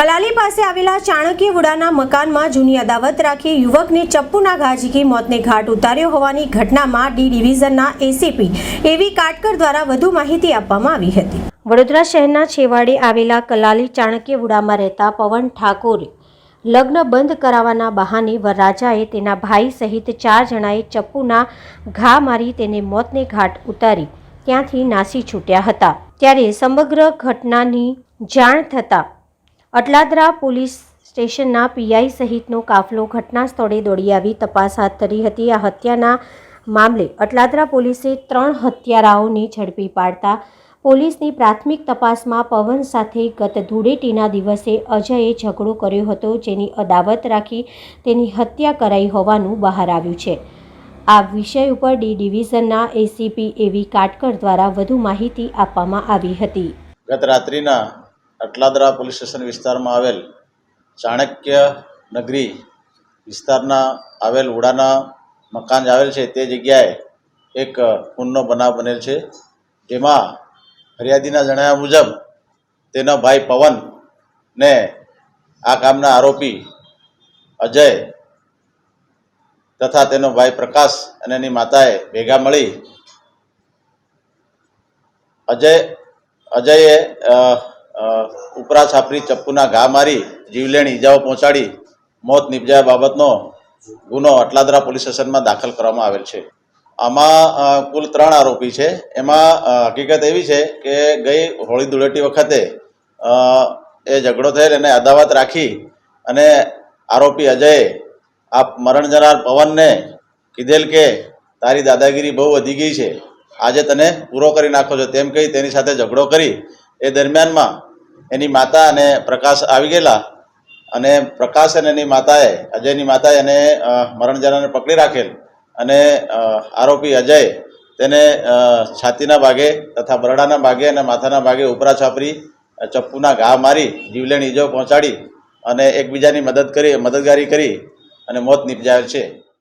કલાલી પાસે આવેલા ચાણક્ય વુડાના મકાનમાં જૂની અદાવત રાખી યુવકને ચપ્પુના ઘા મોતને ઘાટ ઉતાર્યો હોવાની ઘટનામાં ડી ડિવિઝનના એસીપી એવી કાટકર દ્વારા વધુ માહિતી આપવામાં આવી હતી. વડોદરા શહેરના છેવાડે આવેલા કલાલી ચાણક્ય વુડામાં રહેતા પવન ઠાકોરે લગ્ન બંધ કરાવવાના બહાને વરરાજાએ તેના ભાઈ સહિત ચાર જણાએ ચપ્પુના ઘા મારી તેને મોતને ઘાટ ઉતારી ત્યાંથી નાસી છૂટ્યા હતા. ત્યારે સમગ્ર ઘટનાની જાણ થતાં અટલાદરા પોલીસ સ્ટેશનના પીઆઈ સહિતનો કાફલો ઘટના સ્થળે દોડી આવી. તપાસ હાથ ધરી હતી. આ હત્યાના મામલે અટલાદરા પોલીસે ત્રણ હત્યારાઓને ઝડપી પાડતા પોલીસની પ્રાથમિક તપાસમાં પવન સાથે ગત ધૂળેટીના દિવસે અજયે ઝઘડો કર્યો હતો, જેની અદાવત રાખી તેની હત્યા કરાઈ હોવાનું બહાર આવ્યું છે. આ વિષય ઉપર ડી ડિવિઝનના એસીપી એવી કાટકર દ્વારા વધુ માહિતી આપવામાં આવી હતી. ગત રાત્રિના અટલાદરા પોલીસ સ્ટેશન વિસ્તારમાં આવેલ ચાણક્ય નગરી વિસ્તારના આવેલ ઉડાના મકાન આવેલ છે તે જગ્યાએ એક ખૂનનો બનાવ બનેલ છે. જેમાં ફરિયાદીના જણાવ્યા મુજબ તેના ભાઈ પવન ને આ કામના આરોપી અજય તથા તેનો ભાઈ પ્રકાશ અને એની માતાએ ભેગા મળી અજય, અજયે ઉપરા છાપરી ચપ્પુના ઘા મારી જીવલેણ ઈજાઓ પહોંચાડી મોત નિપજાયા બાબતનો ગુનો અટલાદરા પોલીસ સ્ટેશનમાં દાખલ કરવામાં આવેલ છે. આમાં કુલ ત્રણ આરોપી છે. એમાં હકીકત એવી છે કે ગઈ હોળી ધૂળેટી વખતે એ ઝઘડો થયેલ એને અદાવત રાખી અને આરોપી અજયે આ મરણ જનાર પવનને કીધેલ કે, તારી દાદાગીરી બહુ વધી ગઈ છે. આજે તને પૂરો કરી નાખો છો. તેમ કહી તેની સાથે ઝઘડો કરી, એ દરમિયાનમાં એની માતા અને પ્રકાશ આવી ગયેલા અને પ્રકાશ અને એની માતાએ, અજયની માતાએ એને મરણજાનાને પકડી રાખેલ અને આરોપી અજય તેને છાતીના ભાગે તથા બરડાના ભાગે અને માથાના ભાગે ઉપરા છાપરી ચપ્પુના ઘા મારી જીવલેણ ઈજો પહોંચાડી અને એકબીજાની મદદ કરી, મદદગારી કરી અને મોત નિપજાયેલ છે.